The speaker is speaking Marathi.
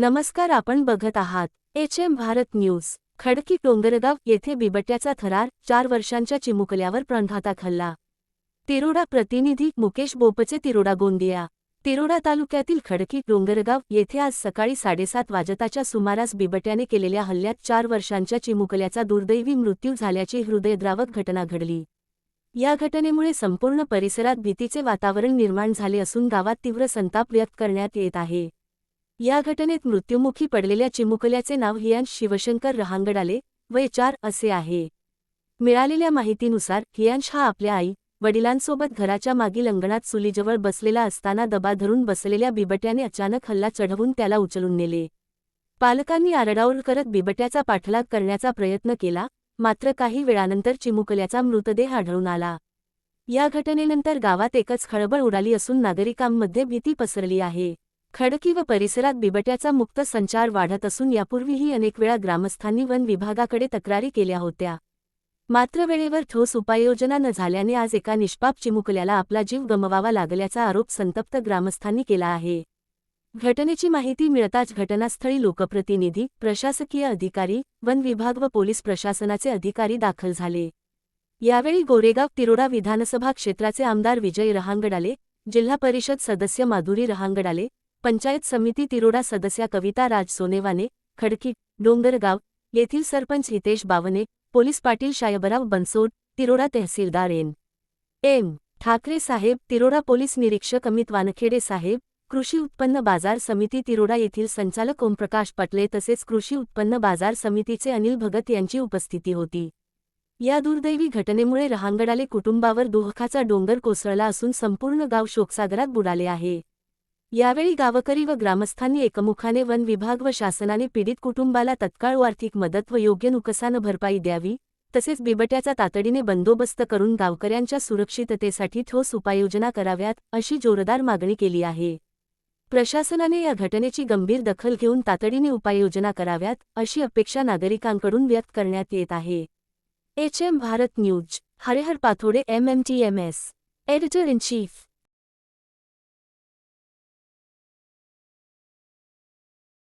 नमस्कार आपण बघत आहात H M Bharat news. Khadki Dongargaon येथे बिबट्याचा थरार चार वर्षांच्या चिमुकल्यावर प्राणघातक खल्ला तिरोडा प्रतिनिधी मुकेश बोपचे तिरोडा गोंदिया. तिरोडा तालुक्यातील खडकी डोंगरगाव येथे आज सकाळी साडेसात वाजताच्या सुमारास बिबट्याने केलेल्या हल्ल्यात चार वर्षांच्या चिमुकल्याचा दुर्दैवी मृत्यू झाल्याची हृदयद्रावक घटना घडली. या घटनेमुळे संपूर्ण परिसरात भीतीचे वातावरण निर्माण झाले असून गावात तीव्र संताप व्यक्त करण्यात येत आहे. या घटनेत मृत्युमुखी पडलेल्या चिमुकल्याचे नाव हियांश शिवशंकर रहांगडाले वय चार असे आहे. मिळालेल्या माहितीनुसार हियांश हा आपल्या आई वडिलांसोबत घराच्या मागील अंगणात सुलीजवळ बसलेला असताना दबा धरून बसलेल्या बिबट्याने अचानक हल्ला चढवून त्याला उचलून नेले. पालकांनी आरडाओरड करत बिबट्याचा पाठलाग करण्याचा प्रयत्न केला मात्र काही वेळानंतर चिमुकल्याचा मृतदेह आढळून आला. या घटनेनंतर गावात एकच खळबळ उडाली असून नागरिकांमध्ये भीती पसरली आहे. खडकी व परिसरात बिबट्याचा मुक्त संचार वाढत असून यापूर्वीही अनेक वेळा ग्रामस्थांनी वन विभागाकडे तक्रारी केल्या होत्या. मात्र वेळेवर ठोस उपाययोजना न झाल्याने आज एका निष्पाप चिमुकल्याला आपला जीव गमवावा लागल्याचा आरोप संतप्त ग्रामस्थांनी केला आहे. घटनेची माहिती मिळताच घटनास्थळी लोकप्रतिनिधी प्रशासकीय अधिकारी वन विभाग व पोलीस प्रशासनाचे अधिकारी दाखल झाले. यावेळी गोरेगाव तिरोडा विधानसभा क्षेत्राचे आमदार विजय रहांगडाले जिल्हा परिषद सदस्य माधुरी रहांगडाले पंचायत समिती तिरोडा सदस्या कविता राज सोनेवाने खडकी डोंगरगाव येथील सरपंच हितेश बावने पोलीस पाटील शायबराव बनसोड तिरोडा तहसीलदार एन. एम. ठाकरे साहेब तिरोडा पोलीस निरीक्षक अमित वानखेडे साहेब कृषी उत्पन्न बाजार समिती तिरोडा येथील संचालक ओमप्रकाश पटले तसेच कृषी उत्पन्न बाजार समितीचे अनिल भगत यांची उपस्थिती होती. या दुर्दैवी घटनेमुळे रहांगडाले कुटुंबावर दुःखाचा डोंगर कोसळला असून संपूर्ण गाव शोकसागरात बुडाले आहे. यावेळी गावकरी व ग्रामस्थांनी एकमुखाने वन विभाग व शासनाने पीडित कुटुंबाला तत्काळ आर्थिक मदत व योग्य नुकसान भरपाई द्यावी तसेच बिबट्याचा तातडीने बंदोबस्त करून गावकऱ्यांच्या सुरक्षिततेसाठी ठोस उपाययोजना कराव्यात अशी जोरदार मागणी केली आहे. प्रशासनाने या घटनेची गंभीर दखल घेऊन तातडीने उपाययोजना कराव्यात अशी अपेक्षा नागरिकांकडून व्यक्त करण्यात येत आहे. H M Bharat news Harihar Pathode M M T M S editor in chief.